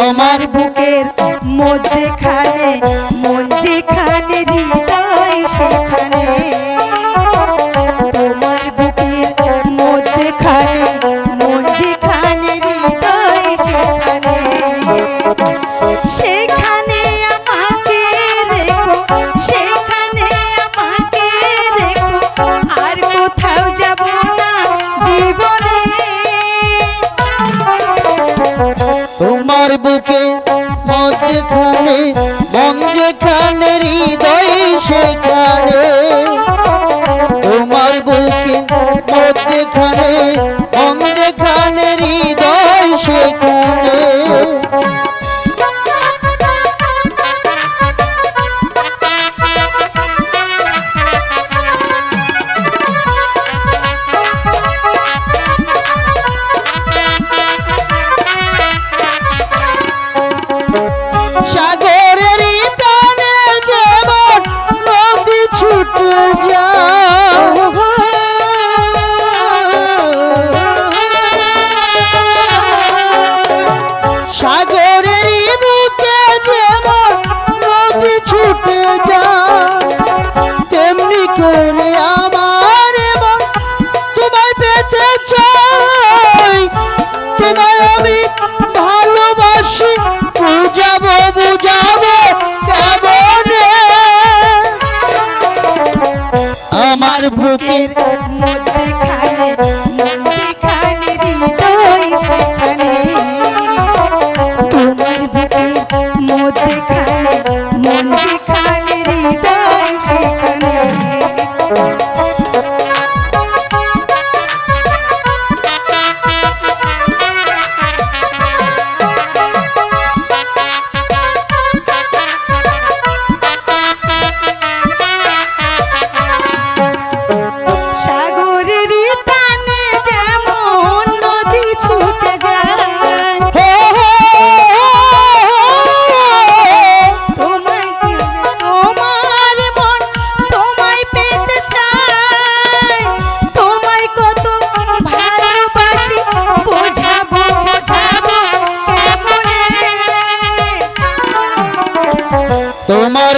আমার বুকের মধ্যেখানে, মন যেখানে হৃদয় সেখানে। তোমার বুকের মধ্যেখানে, মন যেখানে হৃদয় সেখানে। সেখানে আমাকে রেখো, সেখানে আমাকে রেখো। আর কোথাও যাব মধ্যখানে মন যেখানে হৃদয় সেখানে আমার বুকের মধ্যেখানে মন যেখানে হৃদয় সেখানে। তোমার বুকের মধ্যেখানে মন যেখানে হৃদয় সেখানে।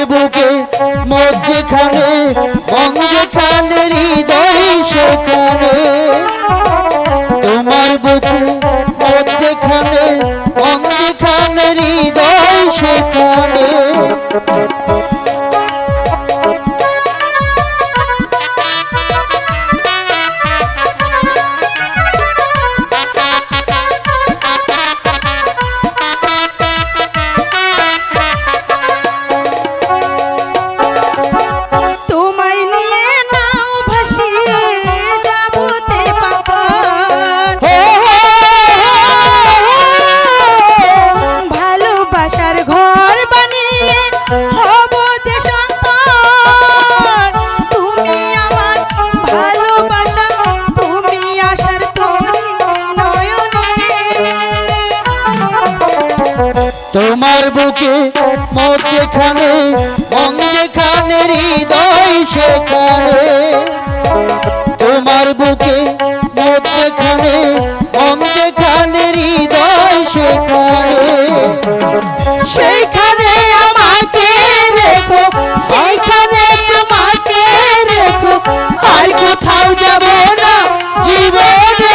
বুকে মধ্যখানে খানের হৃদয় সেখানে তোমার বুকে মধ্যখানে মন যেখানে হৃদয় সেখানে। তোমার বুকে মধ্যখানে মন যেখানে হৃদয় সেখানে। সেইখানে আমাকে রেখো সেইখানে তোমাকে রেখো। আর কোথাও যাব না জীবনে।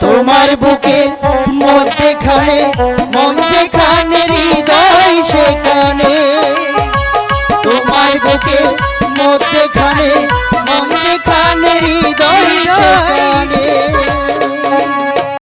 তোমার বুকে যেখানে মন যেখানে হৃদয় সেখানে। তোমার বুকে মধ্যেখানে মন যেখানে হৃদয় সেখানে।